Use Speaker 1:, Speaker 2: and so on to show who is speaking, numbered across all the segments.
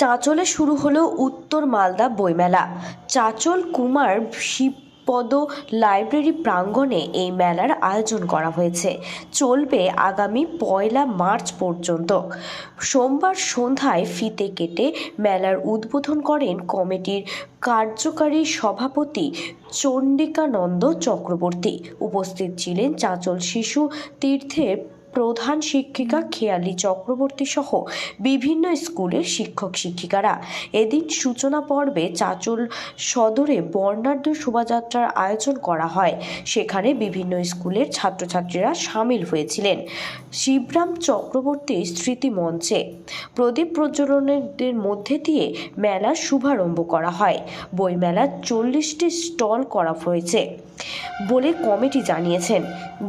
Speaker 1: চাঁচলে শুরু হলো উত্তর মালদা বইমেলা। চাঁচল কুমার শিবপদ লাইব্রেরি প্রাঙ্গণে এই মেলার আয়োজন করা হয়েছে। চলবে আগামী পয়লা মার্চ পর্যন্ত। সোমবার সন্ধ্যায় ফিতে কেটে মেলার উদ্বোধন করেন কমিটির কার্যকারী সভাপতি চণ্ডিকানন্দ চক্রবর্তী। উপস্থিত ছিলেন চাঁচল শিশু তীর্থের প্রধান শিক্ষিকা খেয়ালি চক্রবর্তী সহ বিভিন্ন স্কুলের শিক্ষক শিক্ষিকারা। এদিন সূচনা পর্বে চাঁচল সদরে বর্ণাঢ্য শোভাযাত্রার আয়োজন করা হয়। সেখানে বিভিন্ন স্কুলের ছাত্রছাত্রীরা সামিল হয়েছিলেন। শিবরাম চক্রবর্তীর স্মৃতি মঞ্চে প্রদীপ প্রজ্বলনের মধ্যে দিয়ে মেলার শুভারম্ভ করা হয়। বইমেলার চল্লিশটি স্টল করা হয়েছে। বলে কমিটি জানিয়েছেন,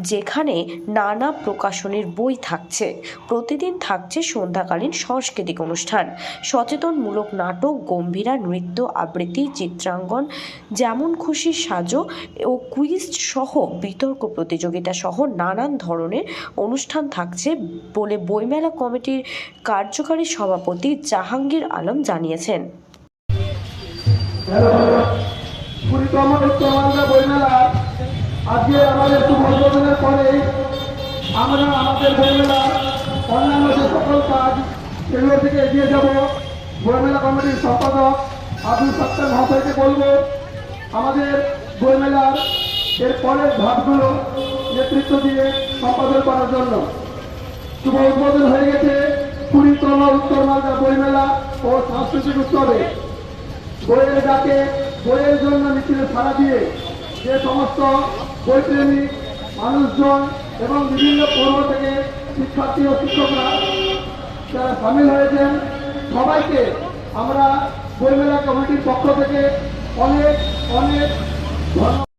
Speaker 1: যেখানে নানা প্রকাশনীর বই থাকছে। প্রতিদিন থাকছে সন্ধ্যাকালীন সাংস্কৃতিক অনুষ্ঠান। সচেতনমূলক নাটক, গম্ভীরা নৃত্য, আবৃত্তি চিত্রাঙ্গন যেমন খুশি সাজো ও কুইজ সহ বিতর্ক প্রতিযোগিতা সহ নানান ধরনের অনুষ্ঠান থাকছে বলে বইমেলা কমিটির কার্যকারী সভাপতি জাহাঙ্গীর আলম জানিয়েছেন।
Speaker 2: কুড়িতম বইমেলা আজকে আমাদের শুভ উদ্বোধনের পরে আমরা, আমাদের বইমেলা অন্যান্য যে সকল কাজ, সেগুলো থেকে এগিয়ে যাব। বইমেলা কমিটির সম্পাদক আব্দুল সত্তার মহাশয়কে বলব, আমাদের বইমেলার এর পরের ধাপগুলো নেতৃত্ব দিয়ে সম্পাদন করার জন্য। শুভ উদ্বোধন হয়ে গেছে কুড়িতম উত্তর মালদা বইমেলা ও সাংস্কৃতিক উৎসবে। বইয়ের ডাকে বইয়ের জন্য মিছিলে সাড়া দিয়ে যে সমস্ত বইপ্রেমী মানুষজন এবং বিভিন্ন পৌর থেকে শিক্ষার্থী ও শিক্ষকরা যারা সামিল হয়েছেন, সবাইকে আমরা বইমেলা কমিটির পক্ষ থেকে অনেক অনেক ধন্যবাদ।